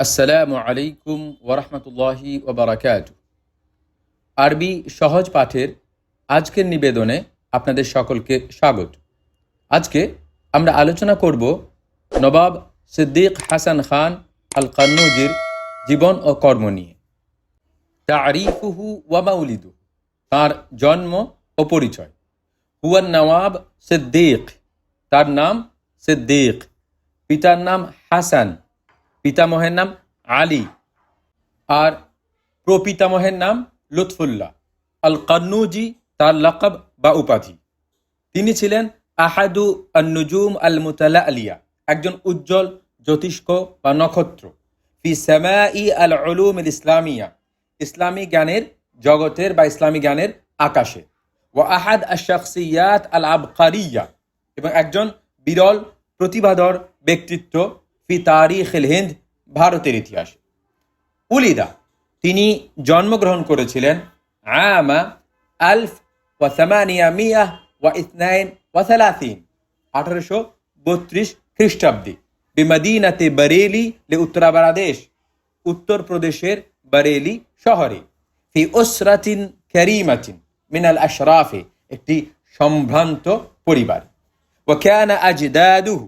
আসসালামু আলাইকুম ওরহমতুল্লাহি ওবরাকাত আরবি সহজ পাঠের আজকের নিবেদনে আপনাদের সকলকে স্বাগত। আজকে আমরা আলোচনা করব নবাব সিদ্দিক হাসান খান আল কান্নুজির জীবন ও কর্ম নিয়ে। তারিফুহু ওয়ামাউলিদু তার জন্ম ও পরিচয়। হুয়ান নওয়াব সিদ্দিক, তার নাম সিদ্দিক, পিতার নাম হাসান। পিতামহের নাম আলী আর প্রপিতামহের নাম লুৎফুল্লাহ। আল কান্নুজি তার লকব বা উপাধি। তিনি ছিলেন আহাদু আন্নুজুম আল মুতালা আলিয়া একজন উজ্জ্বল, জ্যোতিষ্ক বা নক্ষত্র। ফি সামাই আল আলুম আল ইসলামিয়া ইসলামী জ্ঞানের জগতের বা ইসলামী জ্ঞানের আকাশে। ও আহাদ আশাকসিয়াত আল আবকারিয়া এবং একজন বিরল, প্রতিভাধর ব্যক্তিত্ব ফি তারিখ হিন্দ ভারতের ইতিহাসে। উলিদা, তিনি জন্মগ্রহণ করেছিলেন আমা আলফ ওয়া সামানিয়া মিয়া ওয়া ইসনাইন ওয়া সালাসিন আঠারোশো বত্রিশ খ্রিস্টাব্দে, বিমাদিনাতে বারেলি লে উত্তরা বাংলাদেশ উত্তরপ্রদেশের বারেলি শহরে, ফি ওসরাতিন ক্যারিমাতিন মিনাল আশরাফে, একটি সম্ভ্রান্ত পরিবার। ওয়াকানা আজদাদুহু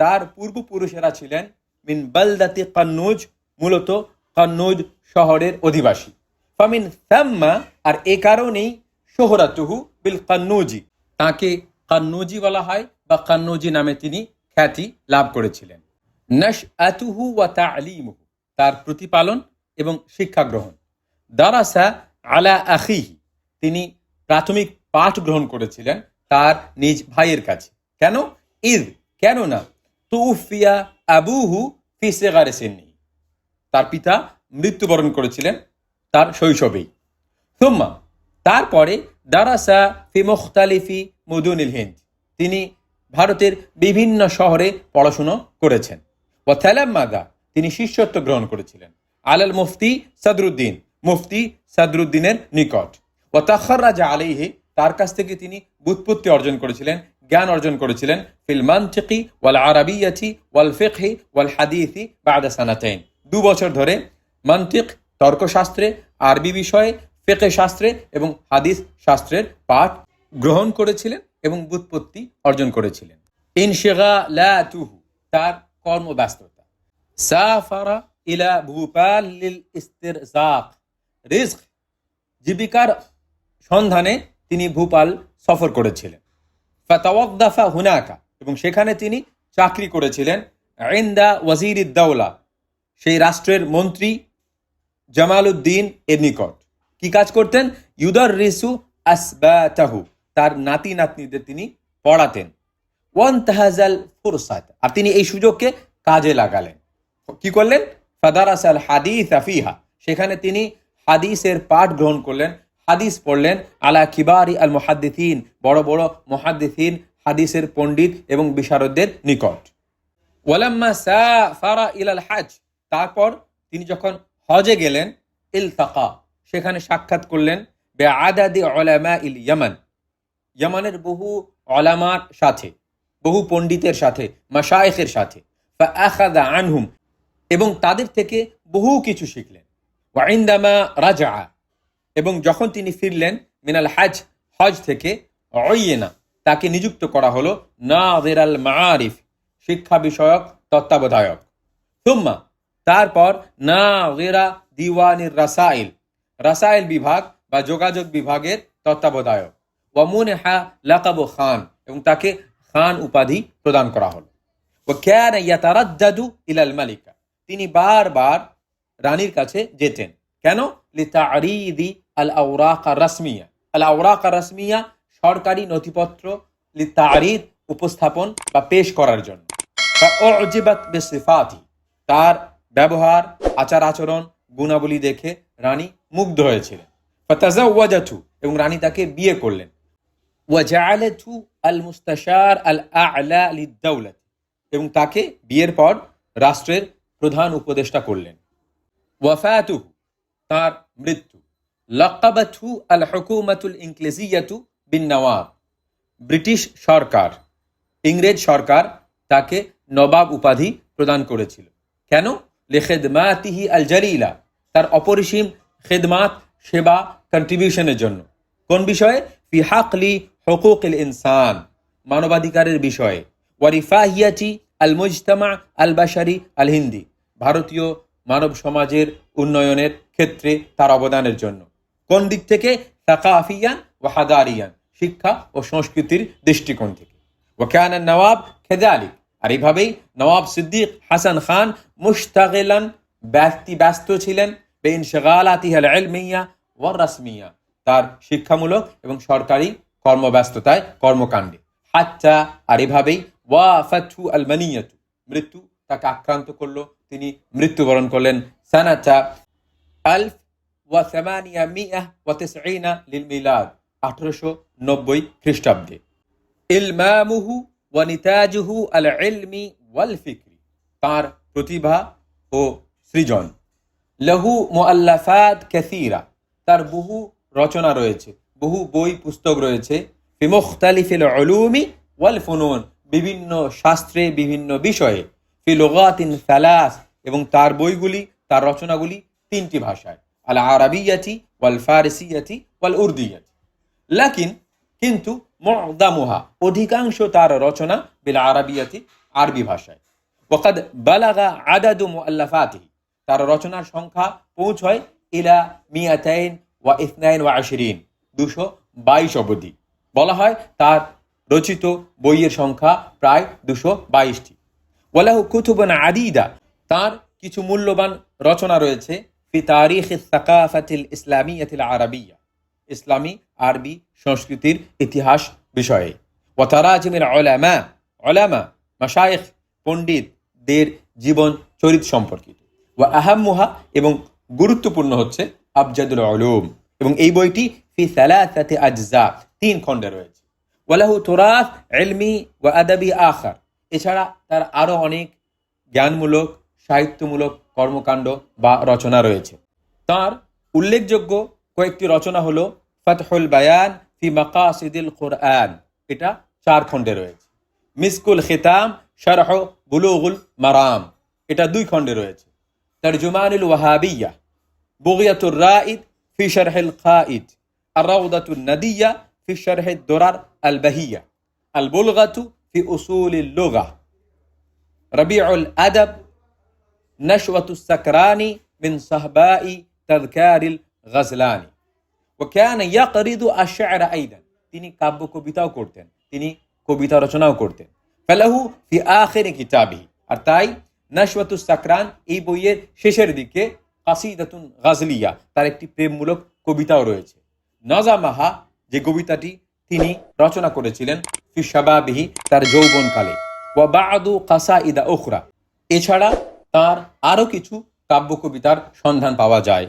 তার পূর্বপুরুষেরা ছিলেন মিন বালদাতি কান্নুজ, মূলত কান্নুজ শহরের অধিবাসী। ফামিন সাম্মা, আর এ কারণেই শোহরাতুহু বিল কান্নুজি। তাকে কান্নুজি বলা হয় বা কান্নুজি নামে তিনি খ্যাতি লাভ করেছিলেন। নশ আতুহু ওয়া তালিমুহু, তার প্রতিপালন এবং শিক্ষা গ্রহণ। দারাসা আলা আখিহি, তিনি প্রাথমিক পাঠ গ্রহণ করেছিলেন তার নিজ ভাইয়ের কাছে। কেন? ঈদ কেননা তুফিয়া আবুহু ফি সেগারে সেন্নি। তার পিতা মৃত্যুবরণ করেছিলেন তার শৈশবেই। সুম্মা, তারপরে দারাসা ফি মুখতালিফি মুদুনিল হিন্দ। তিনি ভারতের বিভিন্ন শহরে পড়াশুনো করেছেন। ও মাদা, তিনি শিষ্যত্ব গ্রহণ করেছিলেন। আলাল মুফতি সাদরুদ্দিন, মুফতি সাদরুদ্দিনের নিকট। ও তাখর রাজা আলাইহি, তার কাছ থেকে তিনি বুৎপত্তি অর্জন করেছিলেন জ্ঞান অর্জন করেছিলেন, ফিল মান্তিকি ওয়াল আরবিয়াতি ওয়াল ফিকহি ওয়াল হাদিসি বাদা সানাতাইন। দু বছর ধরে মান্তিক, তর্কশাস্ত্রে, আরবি বিষয়ে ফেকে শাস্ত্রে এবং হাদিস শাস্ত্রের পাঠ গ্রহণ করেছিলেন এবং বুৎপত্তি অর্জন করেছিলেন। ইনশেগা তার কর্মব্যস্ততা। সাফারা ইলা ভূপাল জীবিকার সন্ধানে তিনি ভূপাল সফর করেছিলেন। ফাতাওয়াদ্দাফা হুনাকা। এবং সেখানে তিনি চাকরি করেছিলেন আইন্দা ওয়াজির দাউলা সেই রাষ্ট্রের মন্ত্রী জামালউদ্দিন এর নিকট। কি কাজ করতেন? ইউদার রিসু আসবাতাহু, তার নাতি নাতনিদের তিনি পড়াতেন। ওয়ান তাহাজাল ফুরসাত, আর তিনি এই সুযোগকে কাজে লাগালেন। কি করলেন? ফাদারাস আল হাদিস আফিহা সেখানে তিনি হাদিসের পাঠ গ্রহণ করলেন। হাদিস পড়লেন, আলা কিবারি আল মুহাদ্দিসিন বড় বড় মুহাদ্দিসিন, হাদিসের পণ্ডিত এবং বিশারদদের নিকট। ওয়ালাম্মা সাফারা ইলাল হাজ তারপর তিনি যখন হজে গেলেন, ইলতাকা সেখানে সাক্ষাৎ করলেন বে আদাদি ওলামা ইল ইয়ামান ইয়ামানের বহু অলামার সাথে, বহু পণ্ডিতের সাথে, মাশায়েখের সাথে। আখাদা আনহুম এবং তাদের থেকে বহু কিছু শিখলেন। ওয়াইন্দামা রাজা এবং যখন তিনি ফিরলেন মিনাল হাজ, হজ থেকে অয়েনা তাকে নিযুক্ত করা হলো না আল মারিফ শিক্ষা বিষয়ক, তত্ত্বাবধায়ক। সুম্মা, তারপর না গেরা দিওয়ানির রাসাইল রাসাইল বিভাগ বা যোগাযোগ বিভাগের তত্ত্বাবধায়ক। ওয়ামুন হা লাকাবু খান, এবং তাকে খান উপাধি প্রদান করা হলো। ও ক্যান ইয়াতারাদ্দাদু ইলাল মালিকা, তিনি বারবার রানীর কাছে যেতেন। কেন? লিতারিদি আল আউরাকা রাসমিয়া। আল আউরাকা রাসমিয়া সরকারি নথিপত্র লিতারিদ উপস্থাপন বা পেশ করার জন্য। তার ব্যবহার আচার আচরণ গুণাবলী দেখে রানী মুগ্ধ হয়েছিলেন। ফাতাজা ওয়াজাথু এবং রানী তাকে বিয়ে করলেন। ওয়াজালেথু আল মুস্তাশার আল আলা লিদ্দাউলাত এবং তাকে বিয়ের পর রাষ্ট্রের প্রধান উপদেষ্টা করলেন। ওয়াফাতুহু, তার মৃত্যু। লকাবাথু আল হকুমাতুল ইংলেজিয়াতু বিন নওয়াব ব্রিটিশ সরকার, ইংরেজ সরকার তাকে নবাব উপাধি প্রদান করেছিল। কেন? লেখেদমাতিহি আল জালিলা তার অপরিসীম খেদমাত, সেবা কন্ট্রিবিউশনের জন্য। কোন বিষয়ে? ফি হাকলি হকুক ইনসান, মানবাধিকারের বিষয়ে। ওয়ারিফাহিয়াচি আল মুজতামা আল বাশারি আল হিন্দি ভারতীয় মানব সমাজের উন্নয়নের ক্ষেত্রে তার অবদানের জন্য। কোন দিক থেকে? সাকাফিয়ান ও হাদারিয়ান, শিক্ষা ও সংস্কৃতির দৃষ্টিকোণ থেকে। ওয়াকান নওয়াব খেদালিক আর এইভাবেই নওয়াব সিদ্দিক হাসান খান মুশতাগিলান ব্যক্তি ব্যস্ত ছিলেন বেইন শেগালাতিহাল এলমিয়া ওয়ার রাসমিয়া, তার শিক্ষামূলক এবং সরকারি কর্মব্যস্ততায় কর্মকাণ্ডে। হাচ্চা আর এভাবেই ওয়া আল মানিয়াতু মৃত্যু তাকে আক্রান্ত করল, তিনি মৃত্যুবরণ করলেন সানাচা আলফ ওয়া সামানিয়া মিয়া ওয়া তিসঈনা লিল মিলাদ, আঠারোশো নব্বই খ্রিস্টাব্দে। ইলমামুহু ওয়া নিতাজুহু আল ইলমি ওয়াল ফিকরি, তার প্রতিভা ও সৃজন। লহু মুআল্লাফাত কাসীরা, তার বহু রচনা রয়েছে, বহু বই, পুস্তক রয়েছে। ফি মুখতালিফিল উলুমি ওয়াল ফুনুন, বিভিন্ন শাস্ত্রে, বিভিন্ন বিষয়ে। ফি লুগাতিন সালাস, এবং তার বইগুলি, তার রচনাগুলি তিনটি ভাষায়। আল আরাবিয়াতি ওয়াল ফারিসিয়াতি ওয়াল উর্দিয়াতি লাকিন কিন্তু মুদামুহা অধিকাংশ তার রচনা বিল আরাবিয়াতি আরবি ভাষায়। ওকাদ বালাগা আদাদু মুআল্লাফাতিহি তার রচনার সংখ্যা পৌঁছয় ইলা মিয়াতাইন ওয়া ইসনাইন ওয়া আশরিন দুশো বাইশ অবধি। বলা হয় তার রচিত বইয়ের সংখ্যা প্রায় দুশো বাইশটি। ওয়ালাহু কুতুবান আদিদা। তার কিছু মূল্যবান রচনা রয়েছে। ফি সাকাফাতিল ইসলামিয়াতিল আরাবিয়া, ইসলামী আরবি সংস্কৃতির ইতিহাস বিষয়ে। ওয়াতারাজিমের ওলামা ওলামা মাশায়েখ পণ্ডিতদের জীবন চরিত সম্পর্কিত। ওয়া আহাম্মুহা এবং গুরুত্বপূর্ণ হচ্ছে আবজাদুল আলুম এবং এই বইটি ফি সালাসাতি আজজা, তিন খণ্ডে রয়েছে। ওয়ালাহু তুরাফ ইলমি ওয়া আদাবি আখার। এছাড়া তার আরও অনেক জ্ঞানমূলক, সাহিত্যমূলক কর্মকাণ্ড বা রচনা রয়েছে। তার উল্লেখযোগ্য কয়েকটি রচনা হলো ফতহুল বায়ান ফি মাকাসিদুল কোরআন। এটা চার খণ্ডে রয়েছে। মিসকুল খিতাম শরহ বুলুগুল মারাম। এটা দুই খণ্ডে রয়েছে। তর্জুমানুল ওয়াহাবিয়া, বগিয়াতুর রাঈদ ফি শরহেল খাঈদ। আর রাউদাতুল নদিয়া ফি শরহে দোরার আল বাহিয়া। আল বুলগাতু ফি উসুল লোগা। রবিউল আদব নাশওয়াতুসাকরানি মিন সাহবাই তদকারিল গজলানি ও ক্যান ইয়াকরিদু আশার আইদান তিনি কাব্য কবিতাও করতেন, তিনি কবিতা রচনাও করতেন। ফেলাহু ফি আখের কিতাবি আর তাই নাশওয়াতুসাকরান এই বইয়ের শেষের দিকে কাসিদাতুন গাজলিয়া তার একটি প্রেমমূলক কবিতাও রয়েছে। নজা মাহা যে কবিতাটি তিনি রচনা করেছিলেন ফি শাবাবিহি তার যৌবনকালে। ওয়া বাদু কাসা ইদা ওখরা এছাড়া তার আরও কিছু কাব্য কবিতার সন্ধান পাওয়া যায়।